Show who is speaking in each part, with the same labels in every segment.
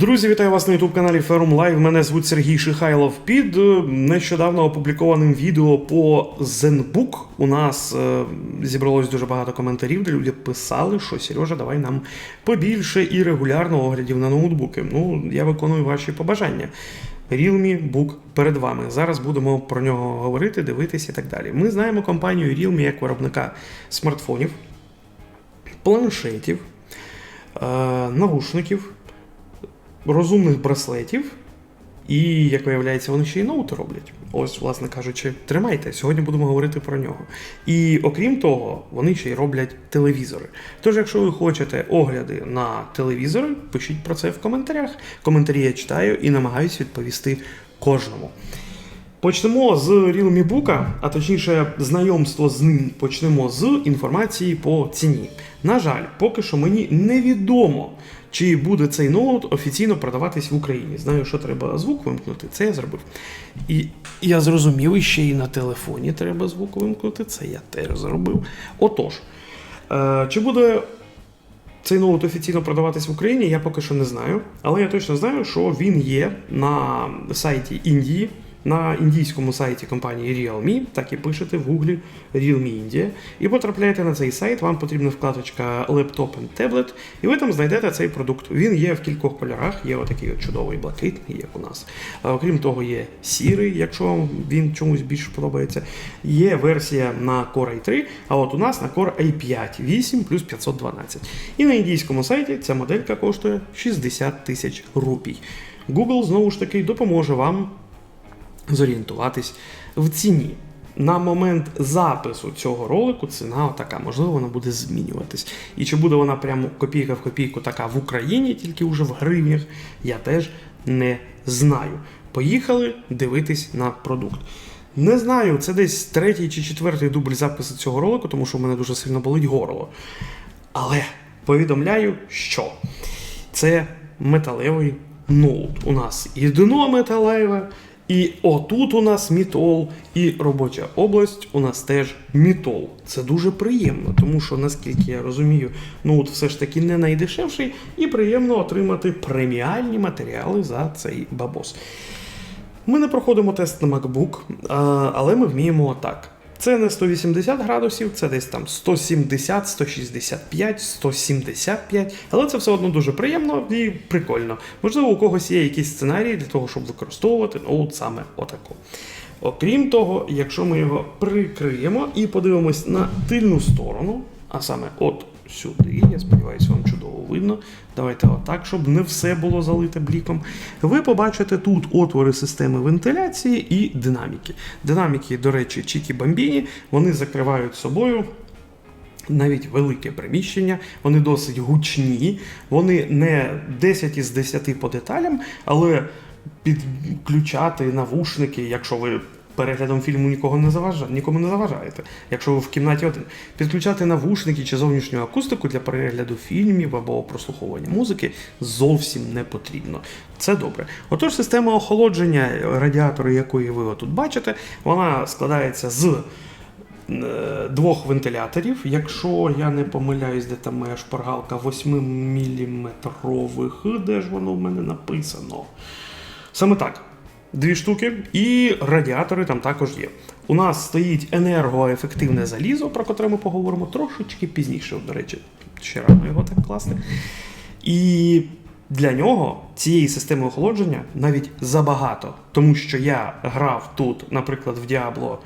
Speaker 1: Друзі, вітаю вас на youtube каналі Ферум Лайв. Мене звуть Сергій Шихайлов. Під е, нещодавно опублікованим відео по ZenBook у нас е, зібралось дуже багато коментарів, де люди писали, що Сережа, давай нам побільше і регулярно оглядів на ноутбуки. Ну, я виконую ваші побажання. Realme Book перед вами. Зараз будемо про нього говорити, дивитися і так далі. Ми знаємо компанію Realme як виробника смартфонів, планшетів, е, навушників розумних браслетів, і, як виявляється, вони ще й ноути роблять. Ось, власне кажучи, тримайте. Сьогодні будемо говорити про нього. І окрім того, вони ще й роблять телевізори. Тож, якщо ви хочете огляди на телевізори, пишіть про це в коментарях. Коментарі я читаю і намагаюся відповісти кожному. Почнемо з Realme Book, а точніше, знайомство з ним почнемо з інформації по ціні. На жаль, поки що мені невідомо, чи буде цей ноут офіційно продаватись в Україні. Знаю, що треба звук вимкнути, це я зробив. І я зрозумів, і ще і на телефоні треба звук вимкнути, це я теж зробив. Отож, е, чи буде цей ноут офіційно продаватись в Україні, я поки що не знаю. Але я точно знаю, що він є на сайті Індії, на індійському сайті компанії Realme, так і пишете в гуглі Realme India. І потрапляєте на цей сайт, вам потрібна вкладочка Laptop and Tablet, і ви там знайдете цей продукт. Він є в кількох кольорах, є отакий от чудовий блакитний, як у нас. Окрім того, є сірий, якщо вам він чомусь більше подобається. Є версія на Core i3, а от у нас на Core i5 8 плюс 512. І на індійському сайті ця моделька коштує 60 тисяч рупій. Google знову ж таки допоможе вам зорієнтуватись в ціні. На момент запису цього ролику ціна така, можливо, вона буде змінюватись. І чи буде вона прямо копійка в копійку така в Україні, тільки вже в гривнях, я теж не знаю. Поїхали дивитись на продукт. Не знаю, це десь третій чи четвертий дубль запису цього ролику, тому що в мене дуже сильно болить горло. Але повідомляю, що це металевий ноут. У нас і дно металеве, і отут у нас мітол, і робоча область у нас теж мітол. Це дуже приємно, тому що, наскільки я розумію, ноут все ж таки не найдешевший, і приємно отримати преміальні матеріали за цей бабос. Ми не проходимо тест на MacBook, але ми вміємо так. Це не 180 градусів, це десь там 170, 165, 175, але це все одно дуже приємно і прикольно. Можливо, у когось є якісь сценарії для того, щоб використовувати ноут саме отако. Окрім того, якщо ми його прикриємо і подивимось на тильну сторону, а саме от сюди, я сподіваюся, вам чудово видно. Давайте отак, щоб не все було залите бліком. Ви побачите тут отвори системи вентиляції і динаміки. Динаміки, до речі, чікі бамбіні, вони закривають собою. Навіть велике приміщення, вони досить гучні, вони не 10 із 10 по деталям, але підключати навушники, якщо ви переглядом фільму нікого не заважаєте, нікому не заважаєте. Якщо ви в кімнаті один, підключати навушники чи зовнішню акустику для перегляду фільмів або прослуховування музики зовсім не потрібно. Це добре. Отож, система охолодження радіатори, якої ви тут бачите, вона складається з е, двох вентиляторів. Якщо я не помиляюсь, де там моя шпаргалка 8-мм, де ж воно в мене написано? Саме так. Дві штуки, і радіатори там також є. У нас стоїть енергоефективне залізо, про котре ми поговоримо трошечки пізніше. До речі, ще рано його так класти. І для нього цієї системи охолодження навіть забагато, тому що я грав тут, наприклад, в Diablo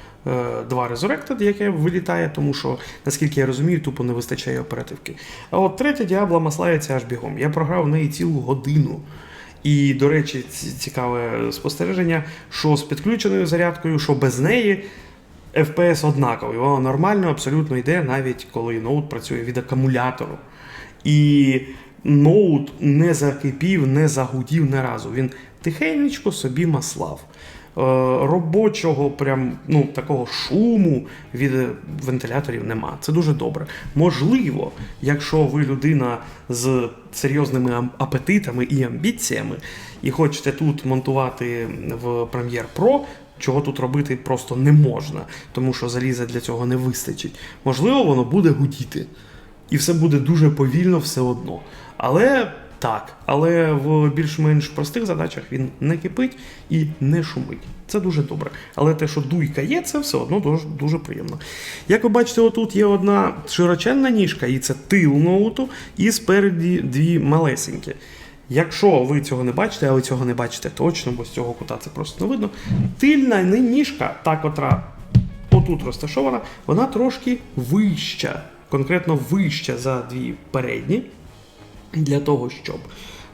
Speaker 1: 2 Resurrected, яке вилітає, тому що, наскільки я розумію, тупо не вистачає оперативки. А от третя Diablo маслається аж бігом. Я програв в неї цілу годину. І, до речі, цікаве спостереження, що з підключеною зарядкою, що без неї. FPS однаковий, воно нормально абсолютно йде, навіть коли ноут працює від акумулятору. І ноут не закипів, не загудів не разу. Він тихенечко собі маслав. Е, Робочого прям ну, такого шуму від вентиляторів нема. Це дуже добре. Можливо, якщо ви людина з серйозними апетитами і амбіціями, і хочете тут монтувати в Premiere Pro, чого тут робити просто не можна, тому що заліза для цього не вистачить. Можливо, воно буде гудіти. І все буде дуже повільно все одно. Але Так, але в більш-менш простих задачах він не кипить і не шумить. Це дуже добре. Але те, що дуйка є, це все одно дуже, дуже приємно. Як ви бачите, отут є одна широченна ніжка, і це тил ноуту, і спереді дві малесенькі. Якщо ви цього не бачите, а ви цього не бачите точно, бо з цього кута це просто не видно. Тильна ніжка, та котра отут розташована, вона трошки вища, конкретно вища за дві передні, для того, щоб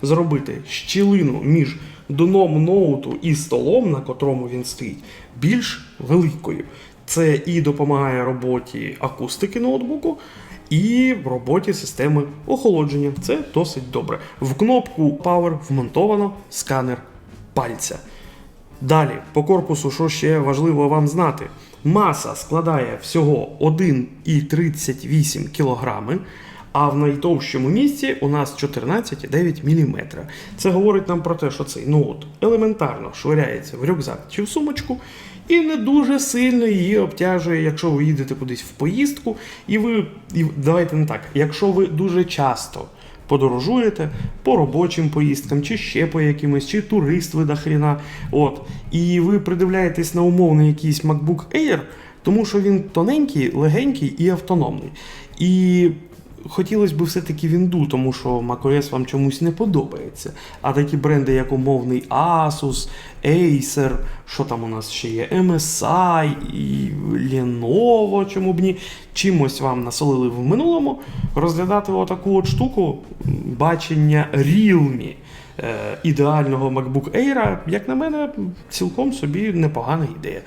Speaker 1: зробити щілину між дном ноуту і столом, на котрому він стоїть, більш великою. Це і допомагає роботі акустики ноутбуку, і в роботі системи охолодження. Це досить добре. В кнопку Power вмонтовано сканер пальця. Далі, по корпусу, що ще важливо вам знати, маса складає всього 1,38 кг, а в найтовщому місці у нас 14,9 мм. Це говорить нам про те, що цей ноут елементарно швиряється в рюкзак чи в сумочку. І не дуже сильно її обтяжує, якщо ви їдете кудись в поїздку, і ви і давайте не так, якщо ви дуже часто подорожуєте по робочим поїздкам, чи ще по якимось, чи турист ви до хріна, от, і ви придивляєтесь на умовний якийсь MacBook Air, тому що він тоненький, легенький і автономний. І хотілося б все-таки Вінду, тому що macOS вам чомусь не подобається. А такі бренди, як умовний Asus, Acer, що там у нас ще є, MSI і Lenovo, чому б ні, чимось вам насолили в минулому, розглядати отаку от штуку бачення Realme е, ідеального MacBook Air, як на мене, цілком собі непогана ідея.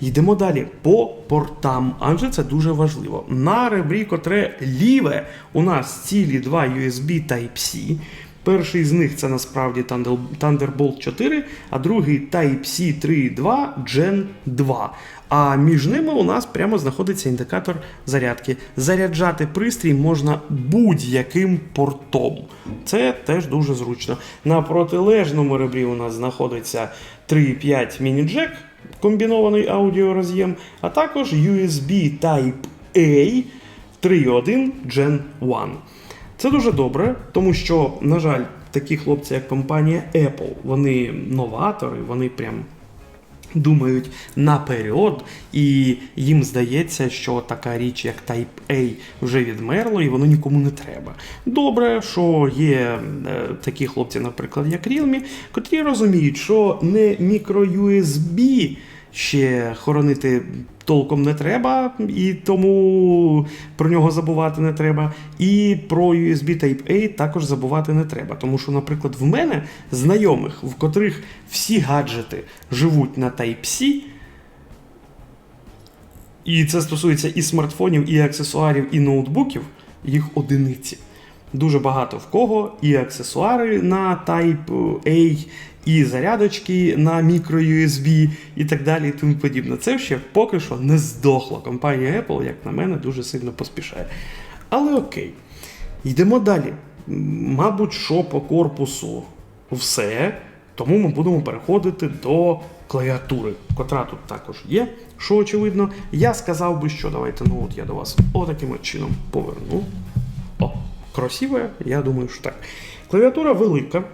Speaker 1: Йдемо далі по портам, адже це дуже важливо. На ребрі, котре ліве, у нас цілі два USB Type-C. Перший з них це насправді Thunderbolt 4, а другий Type-C 3.2 Gen 2. А між ними у нас прямо знаходиться індикатор зарядки. Заряджати пристрій можна будь-яким портом. Це теж дуже зручно. На протилежному ребрі у нас знаходиться 3.5 міні-джек, комбінований аудіороз'єм, а також USB Type-A 3.1 Gen 1. Це дуже добре, тому що, на жаль, такі хлопці, як компанія Apple, вони новатори, вони прям думають наперед, і їм здається, що така річ, як Type-A, вже відмерло, і воно нікому не треба. Добре, що є е, такі хлопці, наприклад, як Realme, котрі розуміють, що не мікро-USB ще хоронити толком не треба, і тому про нього забувати не треба. І про USB Type-A також забувати не треба. Тому що, наприклад, в мене знайомих, в котрих всі гаджети живуть на Type-C, і це стосується і смартфонів, і аксесуарів, і ноутбуків, їх одиниці. Дуже багато в кого і аксесуари на Type-A, і зарядочки на micro-USB і так далі, і тому подібне. Це ще поки що не здохло. Компанія Apple, як на мене, дуже сильно поспішає. Але окей. Йдемо далі. Мабуть, що по корпусу все. Тому ми будемо переходити до клавіатури, котра тут також є. Що очевидно, я сказав би, що давайте, ну от я до вас отаким от чином поверну. О, красиво, я думаю, що так. Клавіатура велика.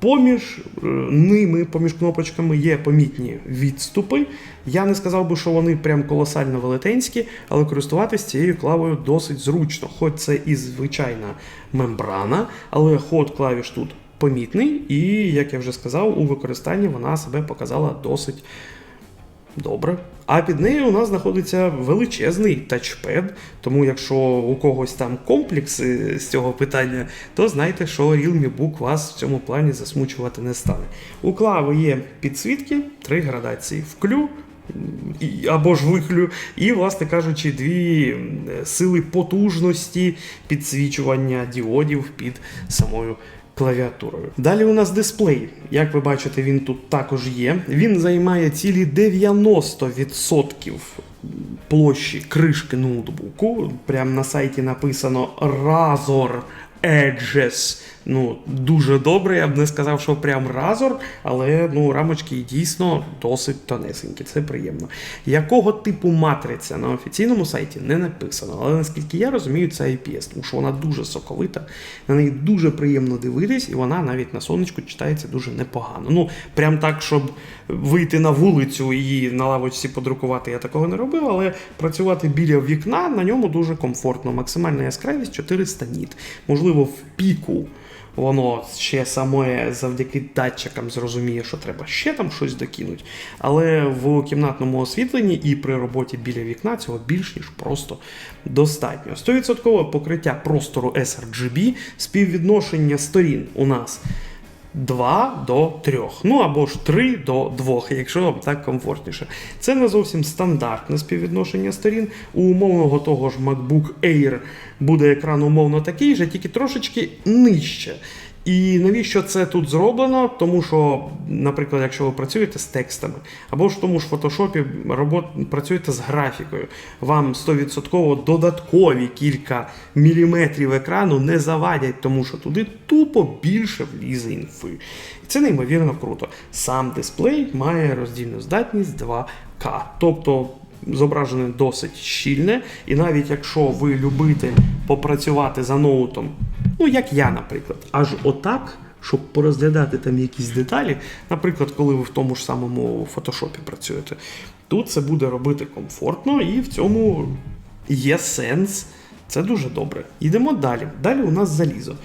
Speaker 1: Поміж е, ними, поміж кнопочками є помітні відступи. Я не сказав би, що вони прям колосально велетенські, але користуватись цією клавою досить зручно. Хоч це і звичайна мембрана, але ход клавіш тут помітний, і, як я вже сказав, у використанні вона себе показала досить Добре. А під нею у нас знаходиться величезний тачпед. Тому якщо у когось там комплекси з цього питання, то знайте, що Realme Book вас в цьому плані засмучувати не стане. У клави є підсвітки, три градації вклю. Або ж вихлю, і, власне кажучи, дві сили потужності підсвічування діодів під самою клавіатурою. Далі у нас дисплей. Як ви бачите, він тут також є. Він займає цілі 90% площі кришки ноутбуку. Прямо на сайті написано Razor Edges ну, дуже добре. Я б не сказав, що прям разор, але ну, рамочки дійсно досить тонесенькі. Це приємно. Якого типу матриця на офіційному сайті не написано, але наскільки я розумію, це IPS, тому що вона дуже соковита, на неї дуже приємно дивитись, і вона навіть на сонечку читається дуже непогано. Ну, прям так, щоб вийти на вулицю і на лавочці подрукувати, я такого не робив, але працювати біля вікна на ньому дуже комфортно. Максимальна яскравість 400 ніт. Можливо, в піку. Воно ще саме завдяки датчикам зрозуміє, що треба ще там щось докинуть. Але в кімнатному освітленні і при роботі біля вікна цього більш ніж просто достатньо. 100% покриття простору sRGB, співвідношення сторін у нас 2 до 3. Ну або ж 3 до 2, якщо вам так комфортніше. Це не зовсім стандартне співвідношення сторін. У умовного того ж MacBook Air буде екран умовно такий же, тільки трошечки нижче. І навіщо це тут зроблено? Тому що, наприклад, якщо ви працюєте з текстами, або ж тому ж фотошопі робот, працюєте з графікою, вам 100% додаткові кілька міліметрів екрану не завадять, тому що туди тупо більше влізе інфи. І це неймовірно круто. Сам дисплей має роздільну здатність 2К. Тобто зображене досить щільне, і навіть якщо ви любите попрацювати за ноутом, ну як я, наприклад, аж отак. Щоб порозглядати там якісь деталі, наприклад, коли ви в тому ж самому фотошопі працюєте, тут це буде робити комфортно і в цьому є сенс. Це дуже добре. Йдемо далі. Далі у нас залізо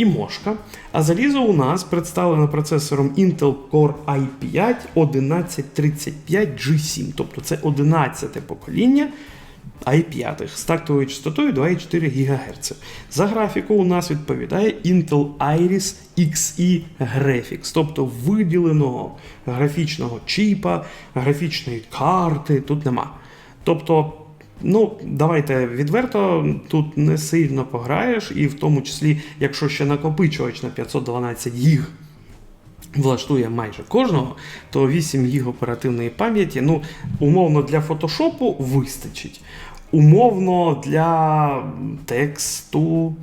Speaker 1: і мошка. А залізо у нас представлено процесором Intel Core i5 1135G7, тобто це 11 покоління i5 з тактовою частотою 2,4 ГГц. За графіку у нас відповідає Intel Iris Xe Graphics, тобто виділеного графічного чіпа, графічної карти тут нема. Тобто Ну, давайте відверто, тут не сильно пограєш, і в тому числі, якщо ще накопичувач на 512 гіг влаштує майже кожного, то 8 гіг оперативної пам'яті, ну, умовно для фотошопу вистачить. Умовно для тексту,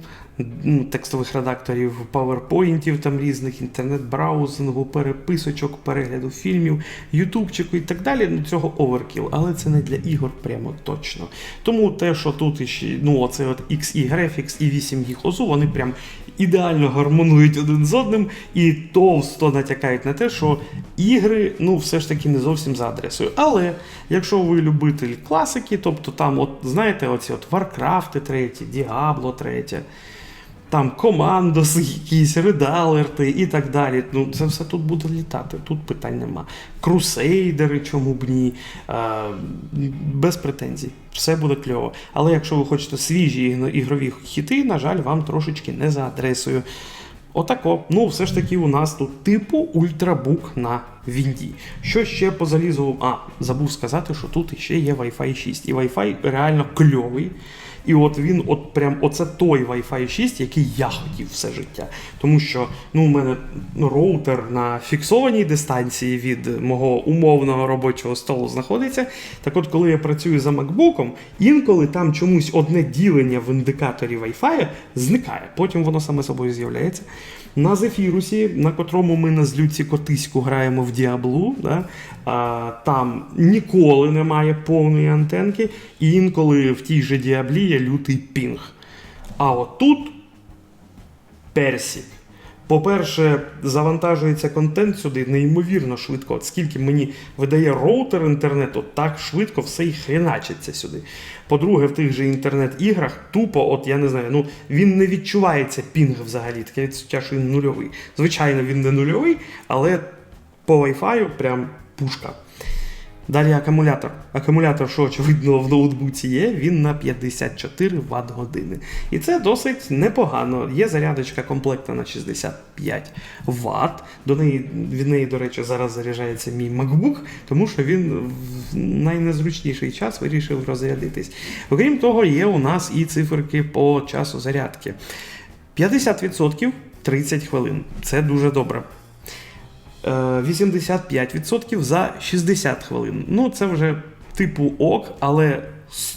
Speaker 1: текстових редакторів, паверпоінтів там різних, інтернет-браузингу, переписочок, перегляду фільмів, ютубчику і так далі. Ну, цього оверкіл, але це не для ігор прямо точно. Тому те, що тут іще, ну, оце от XE Graphics і 8 гіг ОЗУ, вони прям ідеально гармонують один з одним і товсто натякають на те, що ігри ну, все ж таки не зовсім за адресою. Але якщо ви любитель класики, тобто там, от, знаєте, оці от Warcraft 3, Diablo 3, там командос, якісь редалерти і так далі. Ну, це все тут буде літати, тут питань нема. Крусейдери, чому б ні, е, без претензій. Все буде кльово. Але якщо ви хочете свіжі ігрові хіти, на жаль, вам трошечки не за адресою. Отако. Ну, все ж таки, у нас тут типу ультрабук на Вінді. Що ще по залізу? А, забув сказати, що тут ще є Wi-Fi 6. І Wi-Fi реально кльовий. І от він, от прям, оце той Wi-Fi 6, який я хотів все життя. Тому що ну, у мене роутер на фіксованій дистанції від мого умовного робочого столу знаходиться. Так от, коли я працюю за MacBook, інколи там чомусь одне ділення в індикаторі Wi-Fi зникає. Потім воно саме собою з'являється. На Зефірусі, на котрому ми на злюці котиську граємо в Діаблу, да, а, там ніколи немає повної антенки, і інколи в тій же Діаблі є лютий пінг. А отут тут персик. По-перше, завантажується контент сюди неймовірно швидко. От скільки мені видає роутер інтернету, так швидко все і хреначиться сюди. По-друге, в тих же інтернет-іграх тупо, от я не знаю, ну він не відчувається пінг взагалі, таке відчуття, що він нульовий. Звичайно, він не нульовий, але по Wi-Fi прям пушка. Далі акумулятор. Акумулятор, що очевидно в ноутбуці є, він на 54 Вт години. І це досить непогано. Є зарядочка комплекта на 65 Вт. До неї, від неї, до речі, зараз заряджається мій MacBook, тому що він в найнезручніший час вирішив розрядитись. Окрім того, є у нас і циферки по часу зарядки. 50% 30 хвилин. Це дуже добре. Е, 85% за 60 хвилин. Ну, це вже типу ок, але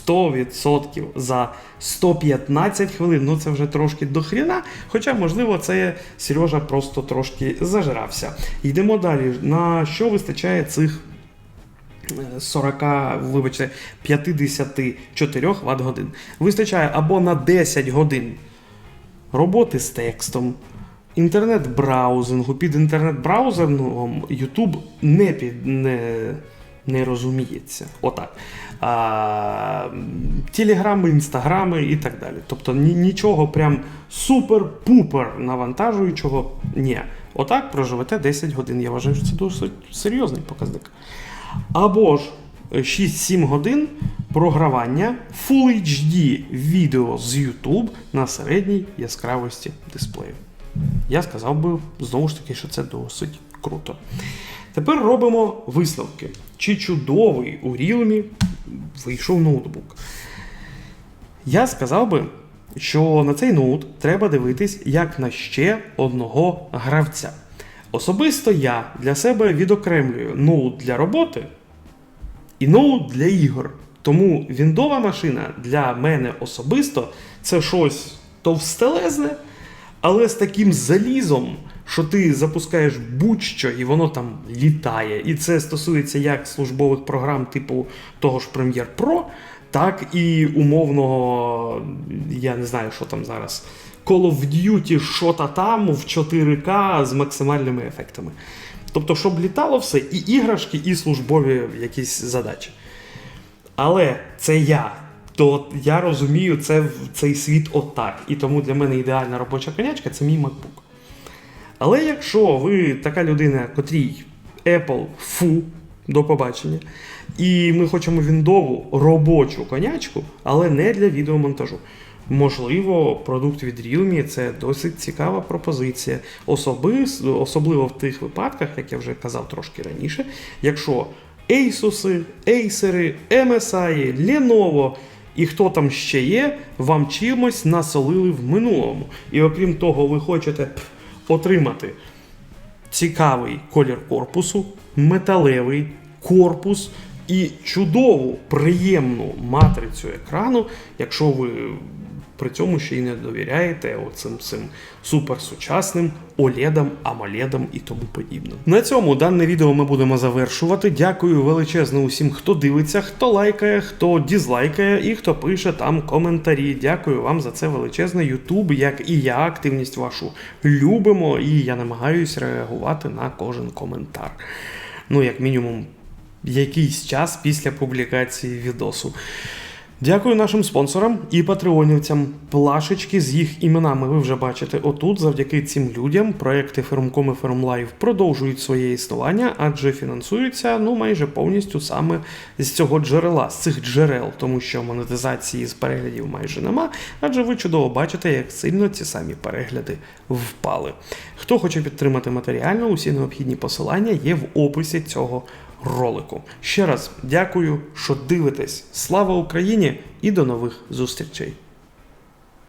Speaker 1: 100% за 115 хвилин. Ну це вже трошки дохріна. Хоча, можливо, це Сережа просто трошки зажрався. Йдемо далі. На що вистачає цих 40, вибачте, 54 Вт годин. Вистачає або на 10 годин роботи з текстом, інтернет-браузингу. Під інтернет-браузингом YouTube не, під, не, не розуміється. Отак. А, телеграми, інстаграми і так далі. Тобто ні- нічого прям супер-пупер навантажуючого. Ні. Отак проживете 10 годин. Я вважаю, що це досить серйозний показник. Або ж 6-7 годин програвання Full HD відео з YouTube на середній яскравості дисплею. Я сказав би знову ж таки, що це досить круто. Тепер робимо висновки. Чи чудовий у Realme вийшов ноутбук? Я сказав би, що на цей ноут треба дивитись як на ще одного гравця. Особисто я для себе відокремлюю ноут для роботи і ноут для ігор. Тому віндова машина для мене особисто це щось товстелезне, але з таким залізом, що ти запускаєш будь-що і воно там літає. І це стосується як службових програм, типу того ж Premiere Pro, так і умовного, я не знаю, що там зараз. Call of Duty, що та там в 4К з максимальними ефектами. Тобто, щоб літало все, і іграшки, і службові якісь задачі. Але це я. То я розумію це цей світ отак. І тому для мене ідеальна робоча конячка це мій MacBook. Але якщо ви така людина, котрій Apple фу до побачення, і ми хочемо віндову робочу конячку, але не для відеомонтажу. Можливо, продукт від Realme це досить цікава пропозиція, Особис, особливо в тих випадках, як я вже казав трошки раніше, якщо Asus, Acer, MSI, Lenovo і хто там ще є, вам чимось насолили в минулому. І окрім того, ви хочете отримати цікавий колір корпусу, металевий корпус і чудову, приємну матрицю екрану, якщо ви при цьому ще й не довіряєте оцим цим суперсучасним OLED, AMOLED і тому подібне. На цьому дане відео ми будемо завершувати. Дякую величезно усім, хто дивиться, хто лайкає, хто дізлайкає і хто пише там коментарі. Дякую вам за це величезне. Ютуб, як і я, активність вашу любимо, і я намагаюся реагувати на кожен коментар. Ну, як мінімум, якийсь час після публікації відосу. Дякую нашим спонсорам і патреонівцям. Плашечки з їх іменами ви вже бачите отут. Завдяки цим людям проекти Фермком і Фермлайв продовжують своє існування, адже фінансуються ну майже повністю саме з цього джерела, з цих джерел, тому що монетизації з переглядів майже нема. Адже ви чудово бачите, як сильно ці самі перегляди впали. Хто хоче підтримати матеріально, усі необхідні посилання є в описі цього ролику. Ще раз дякую, що дивитесь. Слава Україні і до нових зустрічей!